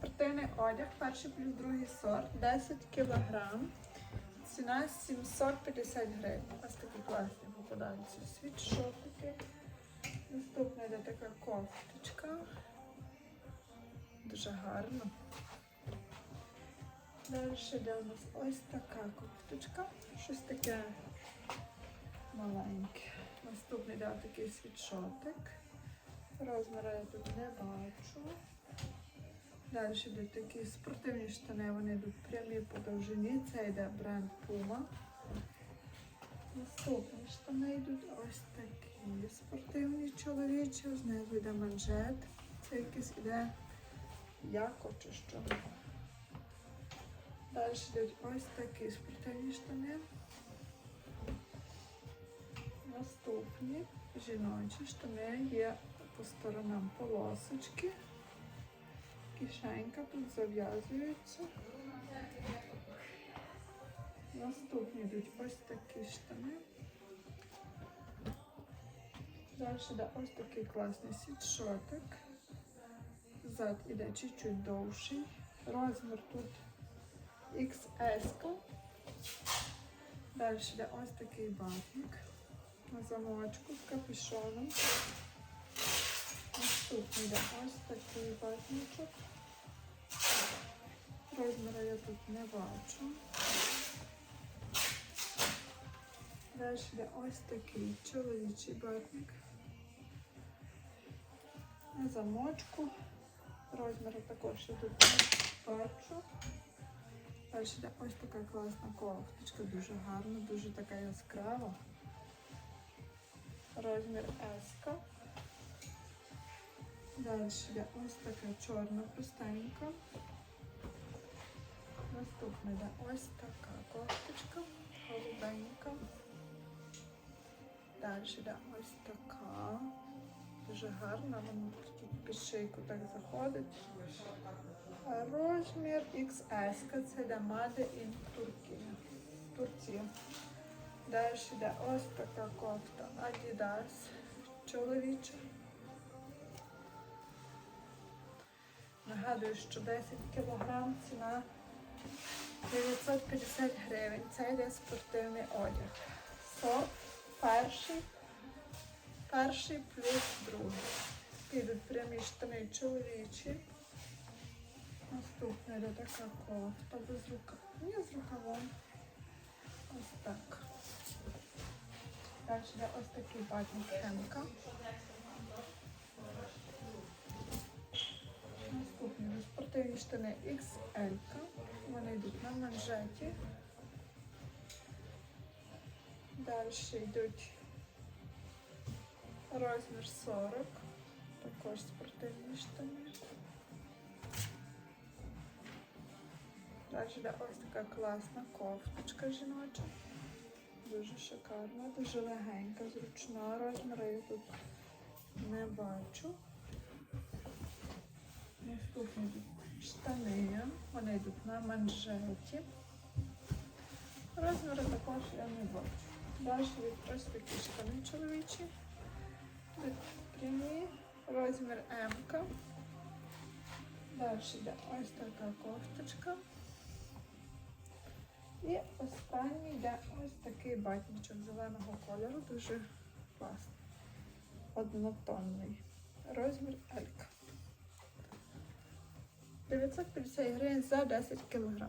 Спортивний одяг, перший плюс другий сорт, 10 кг. Ціна 750 гривень. Ось такі класні попадаються світшотики. Наступна йде така кофточка. Дуже гарно. Далі йде у нас ось така кофточка. Щось таке маленьке. Наступний йде такий світшотик. Розміру я тут не бачу. Далі йдуть такі спортивні штани, вони йдуть прямі по довжині. Це йде бренд Puma. Наступні штани йдуть ось такі спортивні чоловічі, знизу йде манжет. Це якийсь іде яко чи що. Далі йдуть ось такі спортивні штани. Наступні жіночі штани є по сторонам полосочки. Кишенька тут зав'язується. Наступні йдуть ось такі штани. Далі йде ось такий класний сітшотик. Зад іде чуть-чуть довший. Розмір тут XS. Далі йде ось такий батник на замочку з капюшоном. Наступний йде ось такий батничок. Я тут не бачу. Далі йде ось такий чоловічий батник. На замочку. Розміру також я тут не бачу. Далі йде ось така класна кофточка, дуже гарна, дуже така яскрава. Розмір S. Далі йде ось така чорна простенька. Наступна ось така кофточка, голубенька. Далі йде ось така. Дуже гарна, вона під шийку так заходить. А Розмір XS, це йде Made in Turkey. Турція. Далі йде ось така кофта Adidas чоловіча. Нагадую, що 10 кг ціна 950 гривень. Це йде спортивний одяг. Сорт перший, перший плюс другий. Підуть прямі штани чоловічі. Наступна йде така кофта без рукава. Ні, з рукавом. Ось так. Далі йде ось такий батник хемка. Наступні спортивні штани XL. Вони йдуть на манжеті. Далі йдуть розмір 40. Також спортивні штани. Далі йде ось така класна кофточка жіноча. Дуже шикарна, дуже легенька, зручна. Розміру я тут не бачу. Наступні йдуть штани. Вони йдуть на манжеті. Розміру також я не бачу. Далі йдуть ось такі штани чоловічі. Йдуть прямі. Розмір М. Далі йде ось така кофточка. І останній йде ось такий батничок зеленого кольору, дуже класний. Однотонний. Розмір L. 950 гривень за 10 кг.